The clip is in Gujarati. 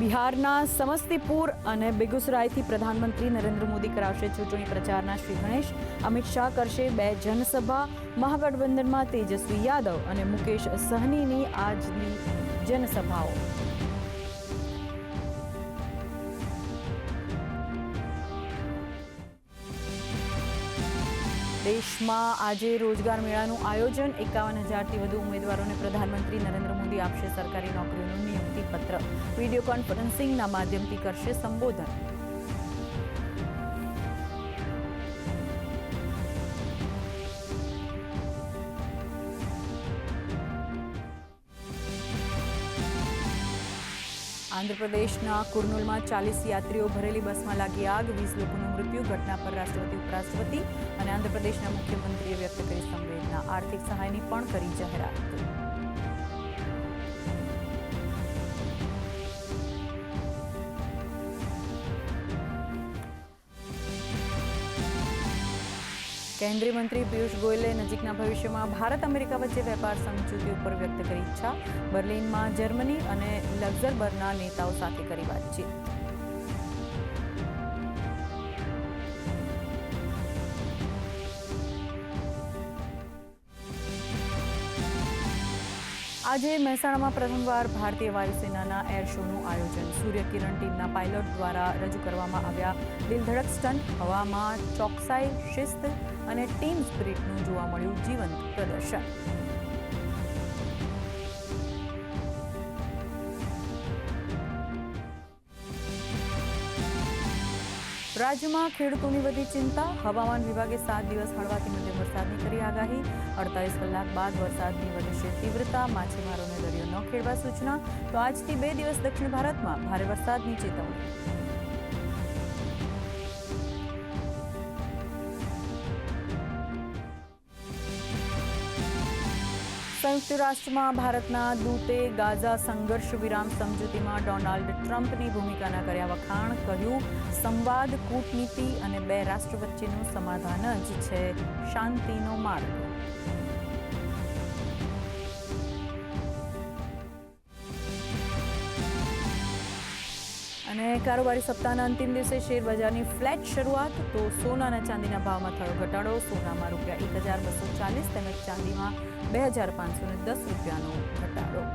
બિહારના સમસ્તીપુર અને બેગુસરાયથી પ્રધાનમંત્રી નરેન્દ્ર મોદી કરાવશે ચૂંટણી પ્રચારના શ્રી ગણેશ. અમિત શાહ કરશે બે જનસભા. મહાગઠબંધનમાં તેજસ્વી યાદવ અને મુકેશ સહનીની આજની જનસભાઓ. દેશમાં આજે રોજગાર મેળાનું આયોજન. એકાવન હજારથી વધુ ઉમેદવારોને પ્રધાનમંત્રી નરેન્દ્ર મોદી આપશે સરકારી નોકરીનું નિયુક્તિ પત્ર વીડિયો કોન્ફરન્સિંગના માધ્યમથી કરશે સંબોધન. આંધ્રપ્રદેશના કુર્નૂલમાં ચાલીસ યાત્રીઓ ભરેલી બસમાં લાગી આગ. વીસ લોકોનું મૃત્યુ. ઘટના પર રાષ્ટ્રપતિ ઉપરાષ્ટ્રપતિ અને આંધ્રપ્રદેશના મુખ્યમંત્રીએ વ્યક્ત કરી સંવેદના. આર્થિક સહાયની પણ કરી જાહેરાત. કેન્દ્રીય મંત્રી પિયુષ ગોયલે નજીકના ભવિષ્યમાં ભારત અમેરિકા વચ્ચે વેપાર સમજૂતી ઉપર વ્યક્ત કરી ઈચ્છા. બર્લિનમાં જર્મની અને લક્ઝરબર્ગના નેતાઓ સાથે કરી વાતચીત. આજે મહેસાણામાં પ્રથમવાર ભારતીય વાયુસેનાના એર શોનું આયોજન. સૂર્યકિરણ ટીમના પાયલોટ દ્વારા રજૂ કરવામાં આવ્યા. દિલધડક સ્ટન્ટ હવામાં ચોકસાઈ, શિસ્ત અને ટીમ સ્પિરિટનું જોવા મળ્યું. જીવંત પ્રદર્શન. રાજ્યમાં ખેડૂતોની વધી ચિંતા. હવામાન વિભાગે સાત દિવસ હળવાથી મધ્યમ વરસાદની કરી આગાહી. અડતાલીસ કલાક બાદ વરસાદની વધશે તીવ્રતા. માછીમારોને દરિયો ન ખેડવા સૂચના. તો આજથી બે દિવસ દક્ષિણ ભારતમાં ભારે વરસાદની ચેતવણી. સંયુક્ત રાષ્ટ્રમાં ભારતના દૂતે ગાઝા સંઘર્ષ વિરામ સમજૂતીમાં ડોનાલ્ડ ટ્રમ્પની ભૂમિકાના કર્યા વખાણ કહ્યું, સંવાદ, કૂટનીતિ અને બે રાષ્ટ્ર વચ્ચેનું સમાધાન જ છે. શાંતિનો માર્ગ. અને કારોબારી સપ્તાહના અંતિમ દિવસે શેર બજારની ફ્લેટ શરૂઆત, તો સોના અને ચાંદીના ભાવમાં થયો ઘટાડો. સોનામાં રૂપિયા એક હજાર બસો ચાલીસ તેમજ ચાંદીમાં બે હજાર પાંચસો દસ રૂપિયાનો ઘટાડો.